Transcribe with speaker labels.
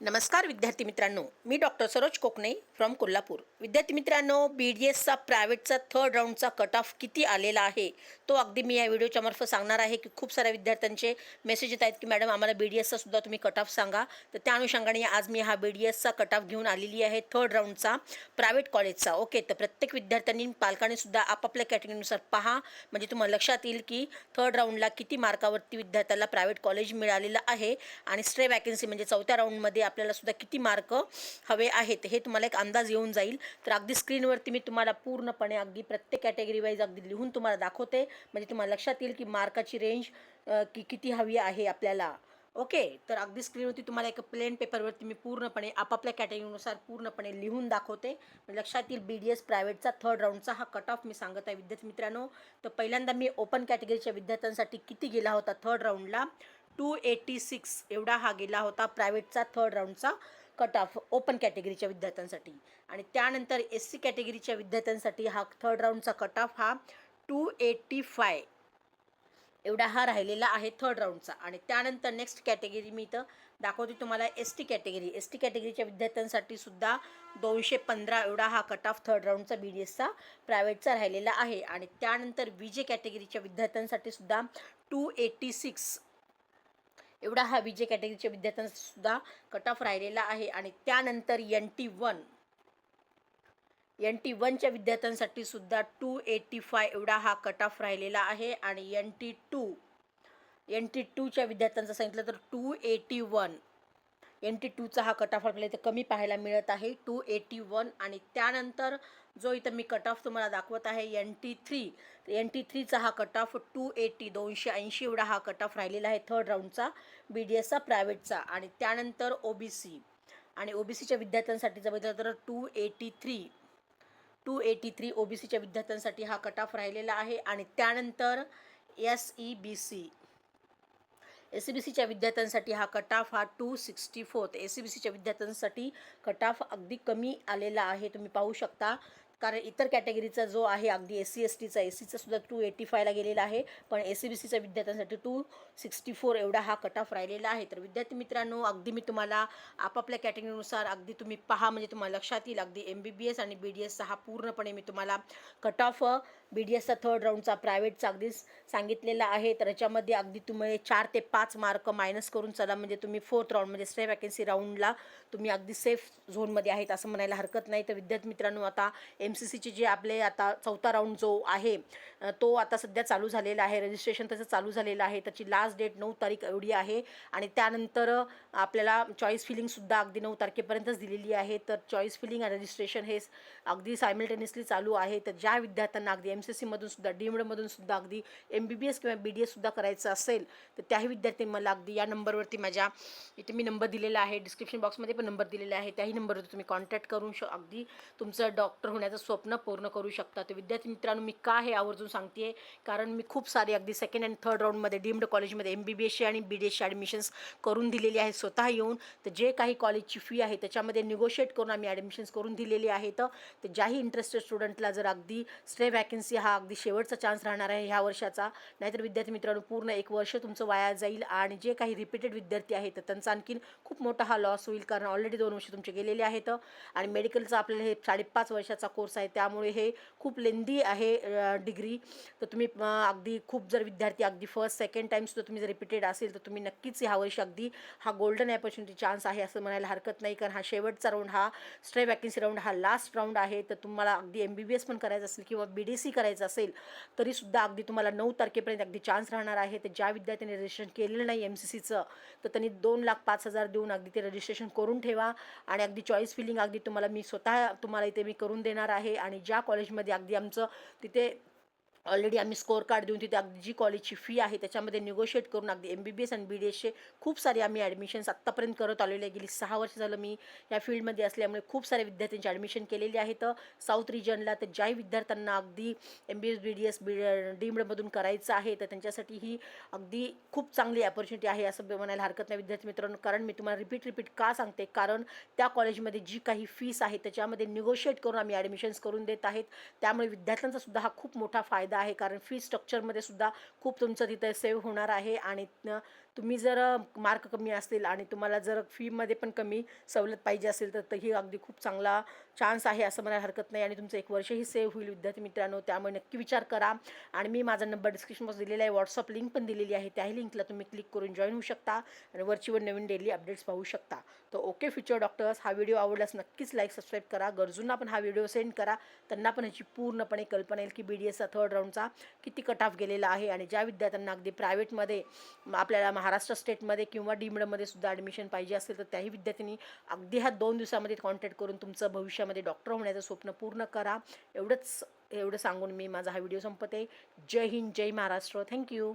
Speaker 1: नमस्कार विद्यार्थी मित्रांनो मी डॉक्टर सरोज कोकणे फ्रॉम कोल्हापूर. विद्यार्थी मित्रांनो बी डी एसचा प्रायव्हेटचा थर्ड राऊंडचा कट ऑफ किती आलेला आहे तो अगदी मी या व्हिडिओच्या मार्फत सांगणार आहे की खूप साऱ्या विद्यार्थ्यांचे मेसेज येत आहेत की मॅडम आम्हाला बी डी एसचा सुद्धा तुम्ही कट ऑफ सांगा. तर त्या अनुषंगाने आज मी हा बी डी एसचा कट ऑफ घेऊन आलेली आहे थर्ड राऊंडचा प्रायव्हेट कॉलेजचा ओके तर प्रत्येक विद्यार्थ्यांनी पालकांनी सुद्धा आपापल्या कॅटेगरीनुसार पहा. म्हणजे तुम्हाला लक्षात येईल की थर्ड राऊंडला किती मार्कावरती विद्यार्थ्याला प्रायव्हेट कॉलेज मिळालेलं आहे. आणि स्ट्रे वॅकन्सी म्हणजे चौथ्या राऊंडमध्ये आपल्याला सुद्धा किती मार्क हवे आहेत हे तुम्हाला एक अंदाज येऊन जाईल. तर अगदी स्क्रीनवरती मी तुम्हाला पूर्णपणे अगदी प्रत्येक कॅटेगरी वाईज अगदी लिहून तुम्हाला दाखवते. म्हणजे तुम्हाला लक्षात येईल की मार्काची रेंज की किती हवी आहे आपल्याला. ओके? तर अगदी स्क्रीनवरती तुम्हाला एक प्लेन पेपरवरती मी पूर्णपणे आपापल्या कॅटेगरीनुसार पूर्णपणे लिहून दाखवते. म्हणजे लक्षात येईल बी डी एस प्रायव्हेटचा थर्ड राऊंडचा हा कट ऑफ मी सांगत आहे. विद्यार्थी मित्रांनो तर पहिल्यांदा मी ओपन कॅटेगरीच्या विद्यार्थ्यांसाठी किती गेला होता थर्ड राऊंडला टू एटी सिक्स एवढा हा गेला होता प्रायव्हेटचा थर्ड राऊंडचा कट ऑफ ओपन कॅटेगरीच्या विद्यार्थ्यांसाठी. आणि त्यानंतर एस सी कॅटेगरीच्या विद्यार्थ्यांसाठी हा थर्ड राऊंडचा कट ऑफ हा टू एटी फाय एवढा हा राहिलेला आहे थर्ड राऊंडचा आणि त्यानंतर नेक्स्ट कॅटेगरी मी इथं दाखवते तुम्हाला S T category S T कॅटेगरीच्या विद्यार्थ्यांसाठी सुद्धा दोनशे पंधरा एवढा हा कट ऑफ थर्ड राऊंडचा बी डी एसचा प्रायव्हेटचा राहिलेला आहे. आणि त्यानंतर वि जे कॅटेगरीच्या विद्यार्थ्यांसाठी सुद्धा टू एटी सिक्स एवढा हा विजय कॅटेगरीच्या विद्यार्थ्यांसुद्धा कट ऑफ राहिलेला आहे. आणि त्यानंतर N T one N T वनच्या विद्यार्थ्यांसाठी सुद्धा टू एटी फाय एवढा हा कट ऑफ राहिलेला आहे. आणि N T two N T टूच्या विद्यार्थ्यांचं सांगितलं तर two eighty one N T टूचा हा कट ऑफ आपल्याला इथं कमी पाहायला मिळत आहे. टू एटी वन आणि त्यानंतर जो इथं मी कट ऑफ तुम्हाला दाखवत आहे N T three N T थ्रीचा हा कट ऑफ टू एटी दोनशे ऐंशी एवढा हा कट ऑफ राहिलेला आहे थर्ड राऊंडचा बी डी एसचा प्रायव्हेटचा आणि त्यानंतर ओ बी सी आणि ओ बी सीच्या विद्यार्थ्यांसाठी जर बघितलं तर two eighty three two eighty three O B सीच्या विद्यार्थ्यांसाठी हा कट ऑफ राहिलेला आहे. आणि त्यानंतर S E B C S C B सीच्या विद्यार्थ्यांसाठी हा कट ऑफ हा two sixty fourth S C B सीच्या विद्यार्थ्यांसाठी कट ऑफ अगदी कमी आलेला आहे. तुम्ही पाहू शकता. कारण इतर कॅटेगरीचा जो आहे अगदी एस सी एस टीचा एस सीचा सुद्धा टू एटी फायला गेलेला आहे. पण एस सी बी सीच्या विद्यार्थ्यांसाठी टू सिक्स्टी फोर एवढा हा कट ऑफ राहिलेला आहे. तर विद्यार्थी मित्रांनो अगदी मी तुम्हाला आपापल्या कॅटेगरीनुसार अगदी तुम्ही पहा म्हणजे तुम्हाला लक्षात येईल. अगदी एम बी बी एस आणि बी डी एसचा हा पूर्णपणे मी तुम्हाला कट ऑफ बी डी एसचा थर्ड राऊंडचा प्रायव्हेटचा अगदी सांगितलेला आहे. तर याच्यामध्ये अगदी तुम्ही चार ते पाच मार्क मायनस करून चला. म्हणजे तुम्ही फोर्थ राऊंड म्हणजे स्टे वॅकन्सी राऊंडला तुम्ही अगदी सेफ झोनमध्ये आहेत असं म्हणायला हरकत नाही. तर विद्यार्थी मित्रांनो आता एम सी सीचे जे आपले आता चौथा राऊंड जो आहे तो आता सध्या चालू झालेला आहे. रजिस्ट्रेशन त्याचं चालू झालेलं आहे. त्याची लास्ट डेट नऊ तारीख एवढी आहे. आणि त्यानंतर आपल्याला चॉईस फिलिंगसुद्धा अगदी नऊ तारखेपर्यंतच दिलेली आहे. तर चॉईस फिलिंग आणि रजिस्ट्रेशन हे अगदी सायमल्टेनियसली चालू आहे. तर ज्या विद्यार्थ्यांना अगदी एम सी सीमधून सुद्धा डीमडमधून सुद्धा अगदी एम बी बी एस किंवा बी डी एससुद्धा करायचं असेल तर त्याही विद्यार्थी मला अगदी या नंबरवरती माझ्या इथे मी नंबर दिलेला आहे. डिस्क्रिप्शन बॉक्समध्ये पण नंबर दिलेला आहे. त्याही नंबरवरती तुम्ही कॉन्टॅक्ट करून श अगदी तुमचं डॉक्टर होण्याचं स्वप्न पूर्ण करू शकता. तर विद्यार्थी मित्रांनो मी का हे आवर्जून सांगते कारण मी खूप सारे अगदी सेकंड अँड थर्ड राऊंडमध्ये डीम्ड कॉलेजमध्ये एम बी बी एसची आणि बी डी एसची ॲडमिशन्स करून दिलेली आहे स्वतः येऊन. तर जे काही कॉलेजची फी आहे त्याच्यामध्ये निगोशिएट करून आम्ही ॲडमिशन्स करून दिलेली आहेत तर ज्याही इंटरेस्टेड स्टुडंटला जर अगदी स्टे वॅकन्सी हा अगदी शेवटचा चान्स राहणार आहे ह्या वर्षाचा. नाहीतर विद्यार्थी मित्रांनो पूर्ण एक वर्ष तुमचं वाया जाईल आणि जे काही रिपीटेड विद्यार्थी आहेत तर त्यांचा आणखीन खूप मोठा हा लॉस होईल कारण ऑलरेडी दोन वर्ष तुमचे गेलेले आहेत आणि मेडिकलचा आपल्याला हे साडेपाच वर्षाचा कोर्स आहे. त्यामुळे हे खूप लेंदी आहे डिग्री तर तुम्ही अगदी खूप जर विद्यार्थी अगदी फर्स्ट सेकंड टाईमसुद्धा तुम्ही जर रिपीटेड असेल तर तुम्ही नक्कीच ह्या वर्षी अगदी हा गोल्डन ऑपॉर्च्युनिटी चान्स आहे असं म्हणायला हरकत नाही. कारण हा शेवटचा राऊंड हा स्ट्रे वॅकन्सी राऊंड हा लास्ट राऊंड आहे. तर तुम्हाला अगदी एम बी बी एस पण करायचं असेल किंवा बी डी सी करायचं असेल तरीसुद्धा अगदी तुम्हाला नऊ तारखेपर्यंत अगदी चान्स राहणार आहे. तर ज्या विद्यार्थ्यांनी रजिस्ट्रेशन केलेलं नाही एम सी सीचं तर त्यांनी दोन लाख पाच हजार देऊन अगदी ते रजिस्ट्रेशन करून ठेवा. आणि अगदी चॉईस फिलिंग अगदी तुम्हाला मी स्वतः तुम्हाला इथे मी करून देणार आहे. आणि ज्या कॉलेजमध्ये अगदी आमचं तिथे ऑलरेडी आम्ही स्कोअर कार्ड देऊन तिथे अगदी जी कॉलेजची फी आहे. त्याच्यामध्ये निगोशिएट करून अगदी एम बी बी एस आणि बी डी एसचे खूप सारे आम्ही ॲडमिशन्स आत्तापर्यंत करत आलेले आहे. गेली सहा वर्ष झालं मी या फील्डमध्ये असल्यामुळे खूप साऱ्या विद्यार्थ्यांची ॲडमिशन केलेली आहे तर साऊथ रिजनला तर ज्याही विद्यार्थ्यांना अगदी M B S B D S B डीमडमधून करायचं आहे तर त्यांच्यासाठी ही अगदी खूप चांगली अपॉर्च्युनिटी आहे असं म्हणायला हरकत नाही विद्यार्थी मित्रांनो. कारण मी तुम्हाला रिपीट रिपीट का सांगते? कारण त्या कॉलेजमध्ये जी काही फीस आहे त्याच्यामध्ये निगोशिएट करून आम्ही ॲडमिशन्स करून देत आहेत. त्यामुळे विद्यार्थ्यांचा सुद्धा हा खूप मोठा फायदा आहे. कारण फी स्ट्रक्चरमध्ये सुद्धा खूप तुमचं तिथे सेव्ह होणार आहे आणि तुम्ही जर मार्क कमी असतील आणि तुम्हाला जर फीमध्ये पण कमी सवलत पाहिजे असेल तर ही अगदी खूप चांगला चान्स आहे असं म्हणायला हरकत नाही आणि तुमचं एक वर्षही सेव्ह होईल विद्यार्थी मित्रांनो. त्यामुळे नक्की विचार करा. आणि मी माझा नंबर डिस्क्रिप्शनमध्ये दिलेला आहे व्हॉट्सअप लिंक पण दिलेली आहे. त्याही लिंकला तुम्ही क्लिक करून जॉईन होऊ शकता आणि वरचीवर नवीन डेली अपडेट्स पाहू शकता. तर ओके फ्युचर डॉक्टर्स हा व्हिडिओ आवडल्यास नक्कीच लाईक सबस्क्राईब करा. गरजूंना पण हा व्हिडिओ सेंड करा. त्यांना पण ह्याची पूर्णपणे कल्पना येईल की बी डी एसचा थर्ड राऊंडचा किती कट ऑफ गेलेला आहे. आणि ज्या विद्यार्थ्यांना अगदी प्रायव्हेटमध्ये आपल्याला महा महाराष्ट्र स्टेटमध्ये किंवा डीमडमध्ये सुद्धा ॲडमिशन पाहिजे असेल तर त्याही विद्यार्थ्यांनी अगदी ह्या दोन दिवसामध्ये कॉन्टॅक्ट करून तुमचं भविष्यामध्ये डॉक्टर होण्याचं स्वप्न पूर्ण करा. एवढंच एवढं सांगून मी माझा हा व्हिडिओ संपते जय हिंद जय महाराष्ट्र. Thank you